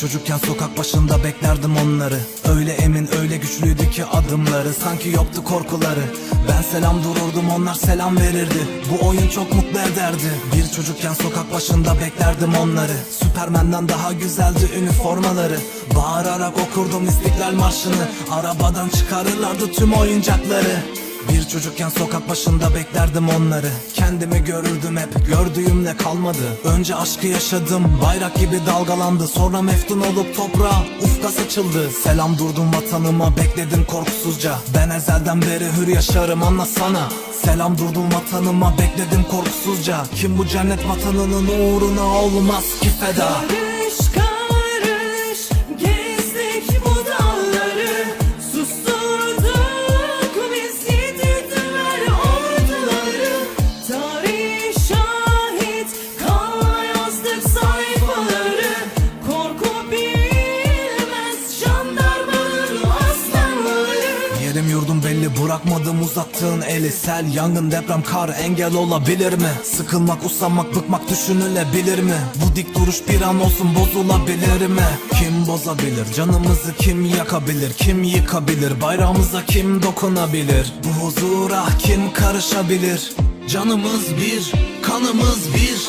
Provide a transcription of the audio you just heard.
çocukken sokak başında beklerdim onları. Öyle emin öyle güçlüydü ki adımları. Sanki yoktu korkuları. Ben selam dururdum onlar selam verirdi. Bu oyun çok mutlu ederdi. Bir çocukken sokak başında beklerdim onları. Süpermenden daha güzeldi üniformaları. Bağırarak okurdum İstiklal Marşı'nı. Arabadan çıkarırlardı tüm oyuncakları çocukken sokak başında beklerdim onları. Kendimi görürdüm hep gördüğümle kalmadı. Önce aşkı yaşadım bayrak gibi dalgalandı. Sonra meftun olup toprağa ufka saçıldı. Selam durdum vatanıma bekledim korkusuzca. Ben ezelden beri hür yaşarım anlasana. Selam durdum vatanıma bekledim korkusuzca. Kim bu cennet vatanının uğruna olmaz ki feda? Karış belli bırakmadım uzattığın eli Sel, yangın, deprem, kar engel olabilir mi? Sıkılmak, usanmak, bıkmak düşünülebilir mi? Bu dik duruş bir an olsun bozulabilir mi? Kim bozabilir? Canımızı kim yakabilir? Kim yıkabilir? Bayrağımıza kim dokunabilir? Bu huzura kim karışabilir? Canımız bir, kanımız bir